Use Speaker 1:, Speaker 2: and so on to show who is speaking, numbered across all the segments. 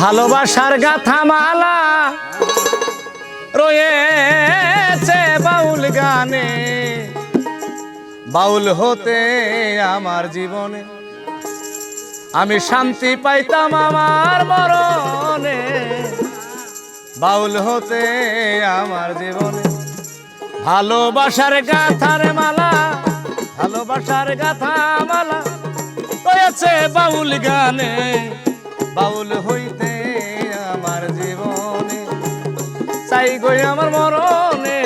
Speaker 1: ভালোবাসার গাথা মালা রয়েছে বাউল গানে। বাউল হতে আমার জীবনে আমি শান্তি পাইতাম আমার মরণে। বাউল হতে আমার জীবনে ভালোবাসার গাথার মালা, ভালোবাসার গাথা মালা রয়েছে বাউল গানে। বাউল হইতে আমার মরণে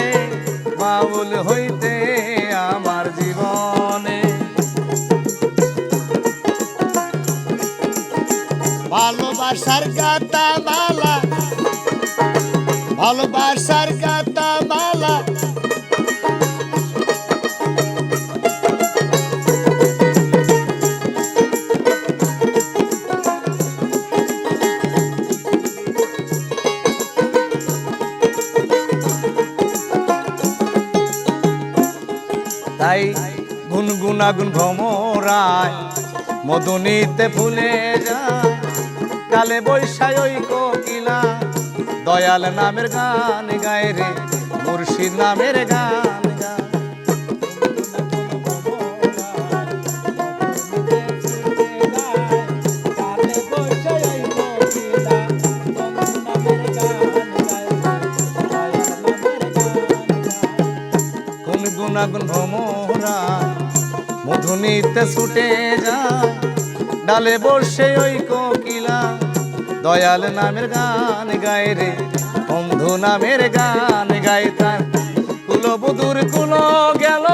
Speaker 1: বাউল হইতে আমার জীবনে।
Speaker 2: ভালোবাসার গাতা বালা ভালোবাসার গাতা মালা
Speaker 1: গুনগুনাগুন ভ্রমরায় মধুনিতে ফুলে যায়। কালে বৈশায় ওই কোকিলা, দয়াল নামের গান গায় রে, মুর্শিদ নামের গান গুনাগুন ভ্রমরা মধুনিতে ছুটে যায়। ডালে বসে ওই কোকিলা, দয়াল নামের গান গায় রে। বন্ধু নামের গান গায় তার। কুলবধুর কুলো গেল,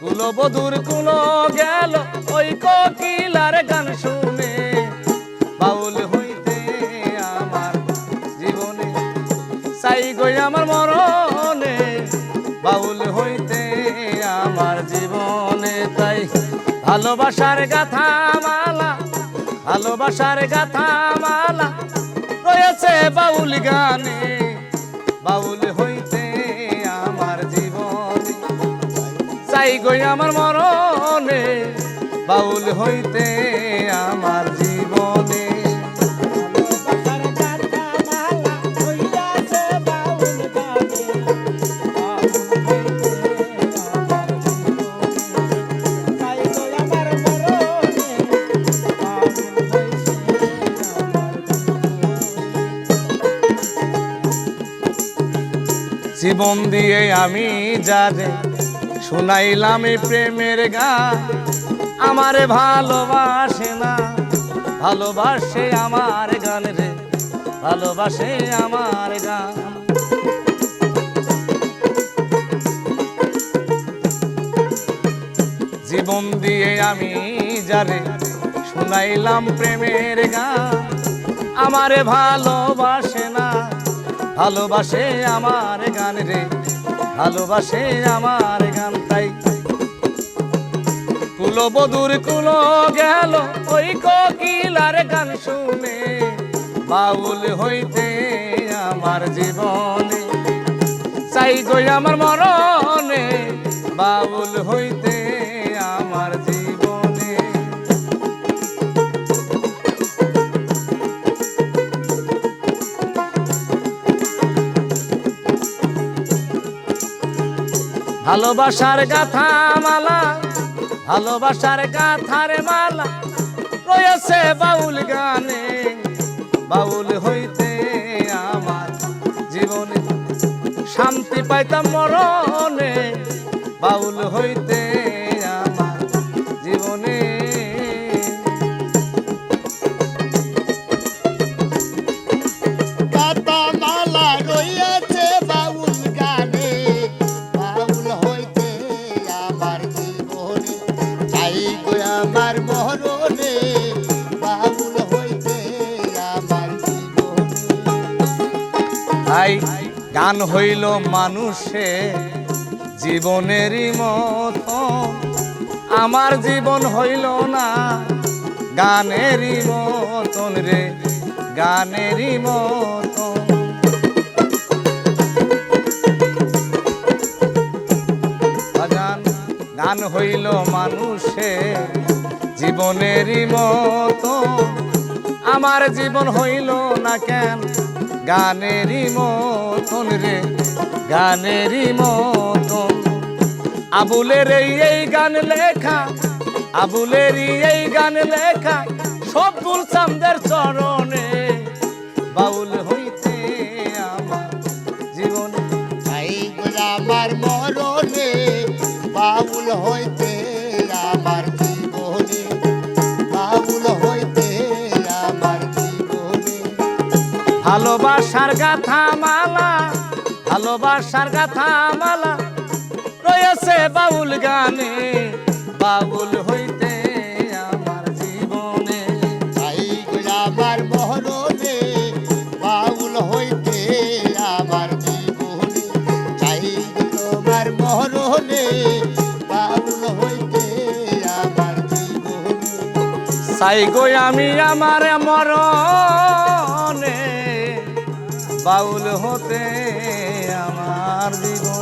Speaker 1: কুলবধুর কুলো গেল। ওই কোকিলার গান শুনে ভালোবাসার গাথা মালা, ভালোবাসার গাথা মালা। রয়েছে বাউল গানে, বাউল হইতে আমার জীবন। চাই গই আমার মরণে, বাউল হইতে আমার জীবনে। জীবন দিয়ে আমি যারে শুনাইলাম প্রেমের গান, আমারে ভালোবাসে না, ভালোবাসে আমার গান রে, ভালোবাসে আমার গান। জীবন দিয়ে আমি যারে শুনাইলাম প্রেমের গান, আমারে ভালোবাসে না ভালোবাসে আমার গান রে, ভালোবাসে আমার গান তাই। কুলবধুর কুলো গেল ওই কোকিলার গান শুনে, বাউল হইতে আমার জীবনে। চাই গই আমার মরণে বাউল হইতে আমার ভালোবাসার গাথা মালা, ভালোবাসার গাথার মালা। রয়েছে বাউল গানে, বাউল হইতে আমার জীবনে শান্তি পাইতাম মরণে। তাই গান হইল মানুষে জীবনেরই মতো আমার জীবন হইল না গানেরই মতন রে, গানেরই মতন। গান হইল মানুষে জীবনেরই মতো আমার জীবন হইল না কেন গানেরই মতন রে, গানেরই মতন। আবুলের এই এই গান লেখা, আবুলের এই গান লেখা, সব গুলসামদের চরণে। বাউল হইতে আমার জীবন।
Speaker 2: আমার মরণে বাউল হইতে
Speaker 1: ভালোবাসার গাথা মালা ভালোবাসার গাথা মালা। রয়েছে বাউল গানে বাউল হইতে আমার জীবনে।
Speaker 2: তাই আমার মরণে বাউল হইতে আমার জীবনে। তাই তোমার মরণে বাউল হইতে আমার জীবনে।
Speaker 1: চাই গই আমি আমার মরণে বাউল হতে আমার জীবন।